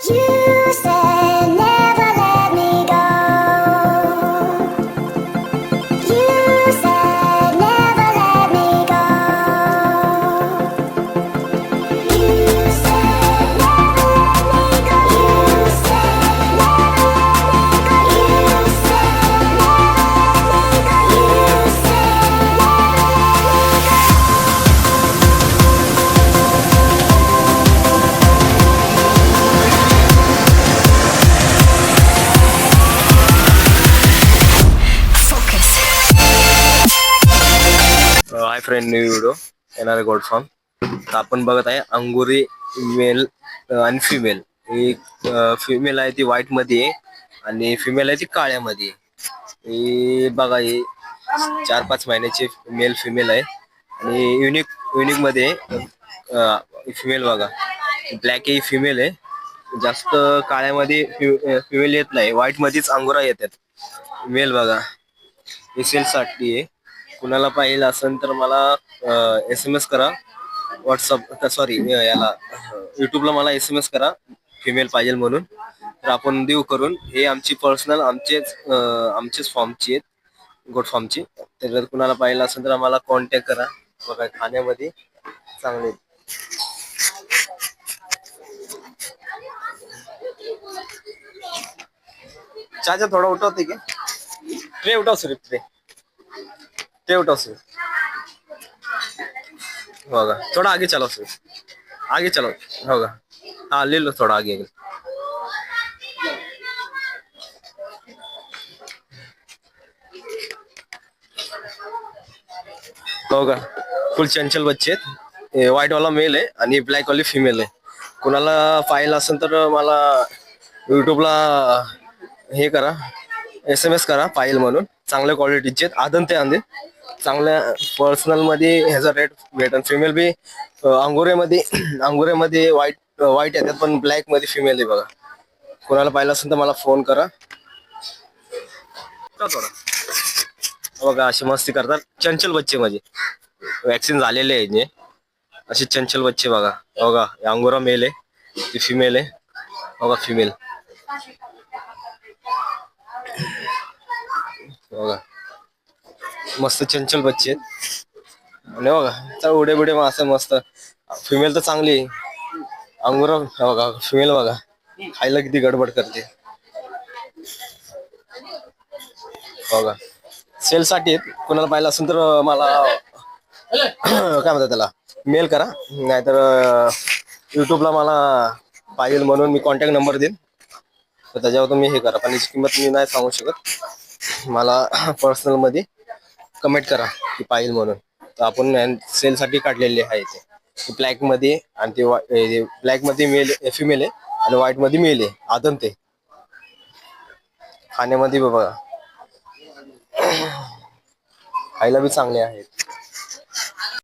You said hi friend new video येणार goat form तर आपण बघत आहे अंगुरी मेल आणि फिमेल एक फिमेल आहे ती व्हाईटमध्ये आणि फिमेल आहे ती काळ्यामध्ये आहे. बघा ही चार पाच महिन्याची मेल फिमेल आहे. आणि युनिक युनिकमध्ये फिमेल बघा. ब्लॅक ही फिमेल आहे. जास्त काळ्यामध्ये फिमेल येत नाही. व्हाईट मध्येच अंगोरा येतात. मेल बघा. एससाठी आहे. कुणाला पाहिजे असेल तर मला एस एम एस करा. व्हॉट्सअप सॉरी याला युट्यूबला मला एस एम एस करा. फिमेल पाहिजे म्हणून. तर आपण देऊ करून. हे आमची पर्सनल आमचेच आमचेच फॉर्मची आहेत. गोट फॉर्मची तर जर कुणाला पाहिजे असेल तर आम्हाला कॉन्टॅक्ट करा. बघा खाण्यामध्ये चांगले आहेत. चाचा थोड़ा उठवते की? ट्रे उठाव सर ट्रे ट्रे उठाओ हो होगा थोड़ा आगे चलो सिर्फ आगे चलो होगा हाँ ले लो थोड़ा आगे होगा फुल चंचल बच्चे आहेत. व्हाईट वाला मेल आहे आणि ब्लॅक वाली फिमेल आहे. कुणाला पाहिलं असेल तर मला युट्यूबला हे करा. एस एम एस करा पाहिल म्हणून. चांगल्या क्वालिटीचे आहेत. आदन ते आंदे. चांगल्या पर्सनलमध्ये ह्याचा रेट भेटेल फिमेल बी अं, अंगोऱ्यामध्ये अंगोऱ्यामध्ये व्हाईट व्हाईट येतात पण ब्लॅकमध्ये फिमेल आहे बघा. कोणाला पाहिलं असेल तर मला फोन करा. बघा असे मस्ती करतात. चंचल बच्चे माझे. वॅक्सिन झालेले आहे जे. असे चंचल बच्चे बघा. बघा अंगोरा मेल आहे. ती फिमेल आहे. बघा फिमेल बघा मस्त चंचल बच्चे आहेत. आणि बघा चल उडे बुडे असं मस्त. फिमेल तर चांगली आहे. अंगुरा बघा फिमेल बघा. खायला किती गडबड करते. बघा. सेलसाठी आहेत. कोणाला पाहिलं असेल तर मला काय म्हणतात त्याला? मेल करा. नाहीतर युट्यूबला मला पाहिजे म्हणून मी कॉन्टॅक्ट नंबर देईन. तर त्याच्यावर तुम्ही हे करा. पण याची किंमत मी नाही सांगू शकत. मला पर्सनलमध्ये कमेंट करा की पाहिजे म्हणून. तर आपण सेल साठी काढलेले आहे ते. ब्लॅकमध्ये आणि ते ब्लॅकमध्ये मेल फिमेल आहे आणि व्हाईटमध्ये मेल आहे. आदन ते. खाण्यामध्ये बघा. खायला बी चांगले आहेत.